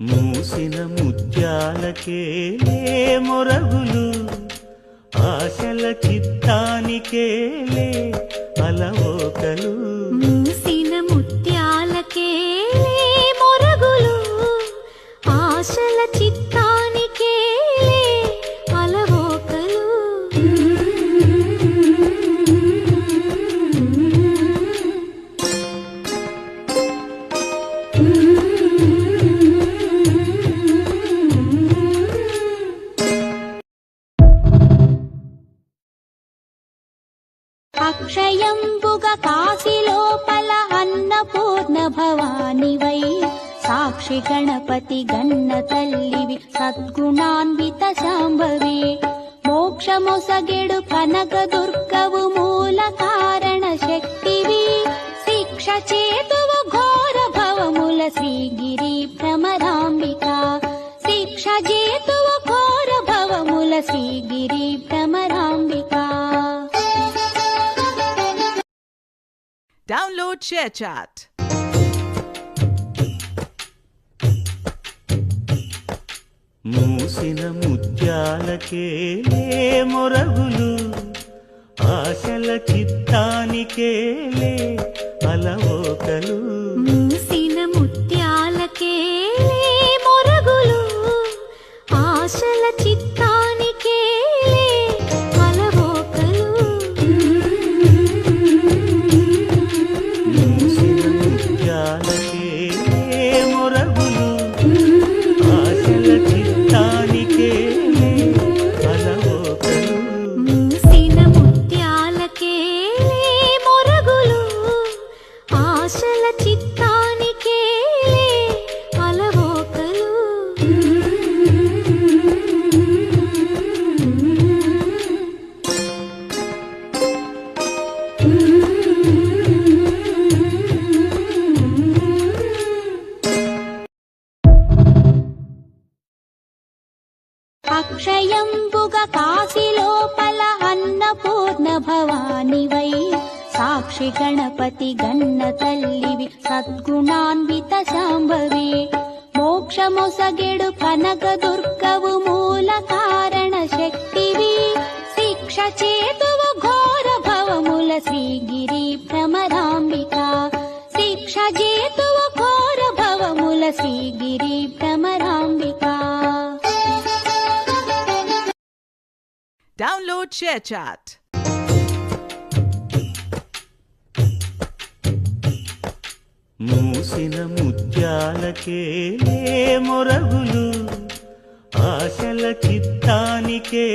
మూసిన ముత్యాలకే మొరగులు ఆశల చిత్తానికే అలవోకలు. మూసిన ముత్యాలకే మొరగులు ఆశల చిత్త अक्षयम्बुग काशिलोपल अन्नपूर्ण भवानि वै। साक्षि गणपति गन्न तल्लिवि सद्गुणान्वित शम्भवे। मोक्षमुसगेडु फनकदुर्गव मूलकारणशक्तिवि शिक्षचेतुव घोर मूल श्रीगिरि भ्रमराम्बिका। Download ShareChat. మూసిన ముత్యాలకే మొరగులు ఆశల చిత్తానికే అలవోకలు ఆశల చిత్తానికే అలవోకలు అక్షయంబుగ కాశీలోపల అన్నపూర్ణ భవాని వై సాక్షి గణపతి గన్న తల్లివి సద్గుణాన్విత శాంభవి మోక్షమొసగెడు కనక దుర్గవు మూల కారణ శక్తివి. శిక్ష చేతువు ఘోర భవముల శ్రీగిరి భ్రమరాంబిక. శిక్ష చేతువు ఘోర భవముల శ్రీగిరి భ్రమరాంబిక. Download ShareChat. మూసిన ముత్యాలకే మొరగులు ఆశల చిత్తానికే